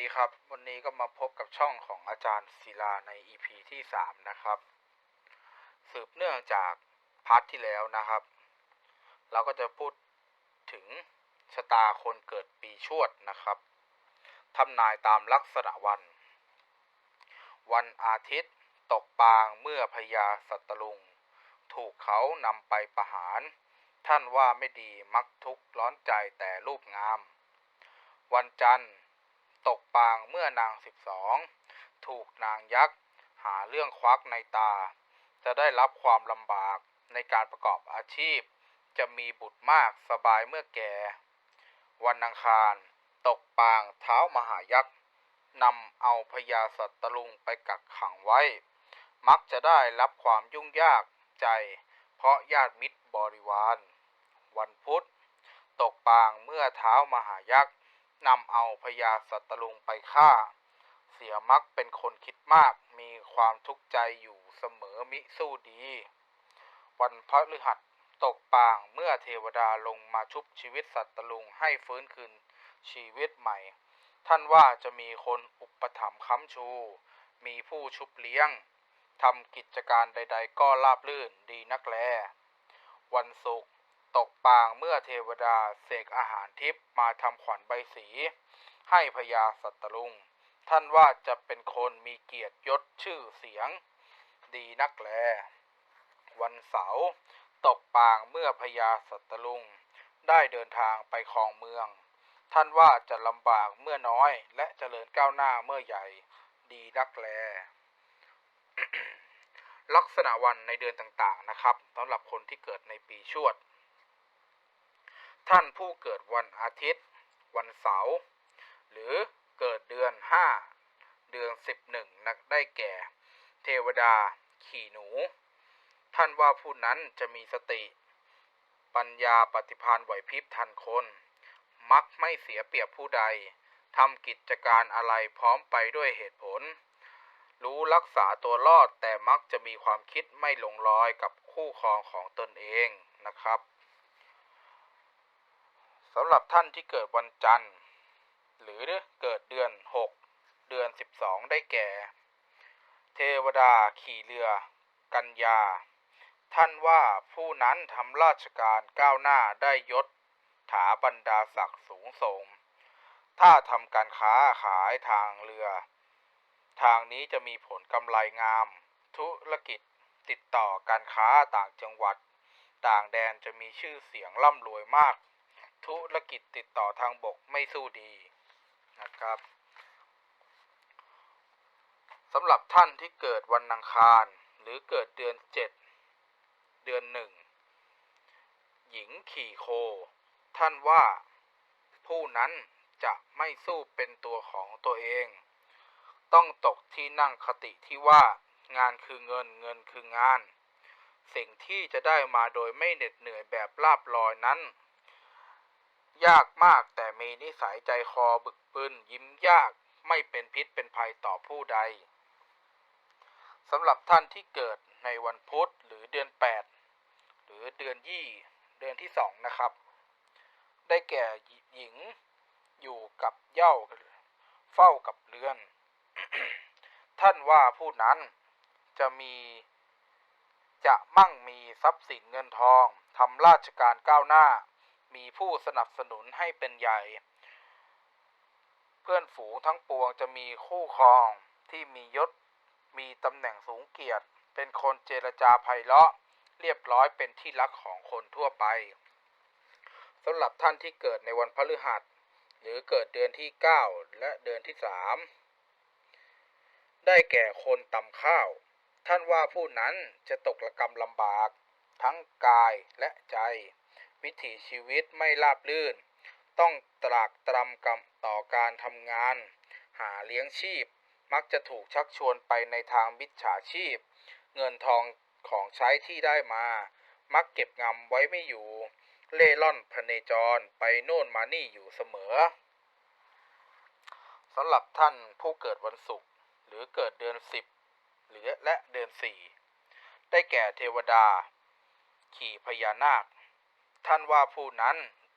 ดีครับ วันนี้ก็มาพบกับช่องของอาจารย์ศิลาใน EP ที่ 3 นะครับ สืบเนื่องจากพาร์ทที่แล้วนะครับ เราก็จะพูดถึงชะตาคนเกิดปีชวดนะครับทำนายตามลักษณะวัน วันอาทิตย์ตกปางเมื่อพญาสัตลุง ถูกเขานำไปประหาร ท่านว่าไม่ดีมักทุกข์ร้อนใจแต่รูปงาม วันจันทร์ ตกปางเมื่อนางสิบสองถูกนางยักษ์ หาเรื่องควักในตา จะได้รับความลำบากในการประกอบอาชีพ จะมีบุตรมากสบายเมื่อแก่ วันอังคาร ตกปางเท้ามหายักษ์นำเอาพญาสัตตลุงไปกักขังไว้ มักจะได้รับความยุ่งยากใจ เพราะญาติมิตรบริวาร วันพุธ ตกปางเมื่อเท้ามหายักษ์ นำเอาพญาสัตตลุงไปฆ่า เสียมักเป็นคนคิดมาก มีความทุกข์ใจอยู่เสมอมิสู้ดี วันพฤหัสตกปางเมื่อเทวดาลงมาชุบชีวิตสัตตลุงให้ฟื้นคืนชีวิตใหม่ ท่านว่าจะมีคนอุปถัมภ์ค้ำชู มีผู้ชุบเลี้ยงทำกิจการใด ๆ ก็ราบรื่นดีนักแล วันศุกร์ ตกปางเมื่อเทวดาเสกอาหารทิพย์มาทำขวัญใบสี ให้พญาสัตตลุง ท่านว่าจะเป็นคนมีเกียรติยศชื่อเสียง ดีนักแล วันเสาร์ตกปางเมื่อพญาสัตตลุง ได้เดินทางไปครองเมือง ท่านว่าจะลำบากเมื่อน้อย และเจริญก้าวหน้าเมื่อใหญ่ ดีนักแลลักษณะวันในเดือนต่างๆนะครับสำหรับคนที่เกิดในปีชวด ท่านผู้เกิดวันอาทิตย์ วันเสาร์หรือเกิดเดือนห้าเดือนสิบหนึ่งนักได้แก่ เทวดา ขี่หนู ท่านว่าผู้นั้นจะมีสติ ปัญญาปฏิภาณไหวพริบทันคน มักไม่เสียเปรียบผู้ใดทำกิจการอะไรพร้อมไปด้วยเหตุผล รู้รักษาตัวรอดแต่มักจะมีความคิดไม่ลงรอยกับคู่ครองของตนเองนะครับ สำหรับท่านที่เกิดวันจันทร์ หรือเกิดเดือน 6 เดือน 12 ได้แก่ เทวดาขี่เรือ กัญญาท่านว่าผู้นั้นทำราชการก้าวหน้าได้ยศ ถาบรรดาศักดิ์สูงส่ง ถ้าทำการค้าขายทางเรือ ทางนี้จะมีผลกำไรงาม ธุรกิจติดต่อการค้าต่างจังหวัด ต่างแดนจะมีชื่อเสียงร่ำรวยมาก ธุรกิจติดต่อทางบกไม่สู้ดีนะครับสำหรับท่านที่เกิดวันอังคาร หรือเกิดเดือนเจ็ดเดือนหนึ่งหญิงขี่โค ท่านว่าผู้นั้นจะไม่สู้เป็นตัวของตัวเอง ต้องตกที่นั่งคติที่ว่างานคือเงินเงินคืองาน สิ่งที่จะได้มาโดยไม่เหน็ดเหนื่อยแบบลาบลอยนั้น ยากมากแต่มีนิสัยใจคอบึกบึนยิ้มยากไม่เป็นพิษเป็นภัยต่อผู้ใดสำหรับท่านที่เกิดในวันพุธหรือเดือน 8 หรือเดือนยี่เดือนที่สองนะครับ ได้แก่หญิงอยู่กับเย้าเฝ้ากับเรือน ท่านว่าผู้นั้นจะมีจะมั่งมีทรัพย์สินเงินทองทำราชการก้าวหน้า มีผู้สนับสนุนให้เป็นใหญ่ เพื่อนฝูงทั้งปวงจะมีคู่ครองที่มียศ มีตำแหน่งสูงเกียรติ เป็นคนเจรจาไพเราะ เรียบร้อยเป็นที่รักของคนทั่วไปสำหรับท่านที่เกิดในวันพฤหัส หรือเกิดเดือนที่ 9 และเดือนที่ 3 ได้แก่คนตำข้าว ท่านว่าผู้นั้นจะตกระกรรมลำบาก ทั้งกายและใจ วิถีชีวิตไม่ราบรื่น ต้องตรากตรำกรรมต่อการทำงาน หาเลี้ยงชีพ มักจะถูกชักชวนไปในทางมิจฉาชีพ เงินทองของใช้ที่ได้มา มักเก็บงำไว้ไม่อยู่ เล่ร่อนพเนจรไปโน่นมานี่อยู่เสมอสำหรับท่านผู้เกิดวันศุกร์หรือเกิดเดือนสิบหรือและเดือนสี่ได้แก่เทวดา ขี่พญานาค ท่านว่าผู้นั้น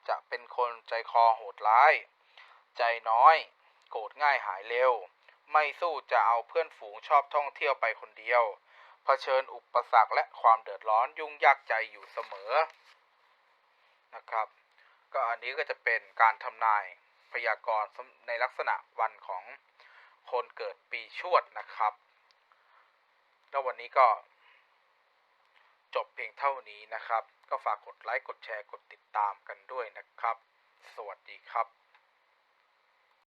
จะเป็นคนใจคอโหดร้าย ใจน้อย โกรธง่ายหายเร็ว ไม่สู้จะเอาเพื่อนฝูงชอบท่องเที่ยวไปคนเดียวเผชิญอุปสรรคและความเดือดร้อนยุ่งยากใจอยู่เสมอนะครับ ก็อันนี้ก็จะเป็นการทำนายพยากรณ์ในลักษณะวันของคนเกิดปีชวดนะครับ แล้ววันนี้ก็ จบเพียงเท่านี้นะครับ ก็ฝากกดไลค์ กดแชร์ กดติดตามกันด้วยนะครับ สวัสดีครับ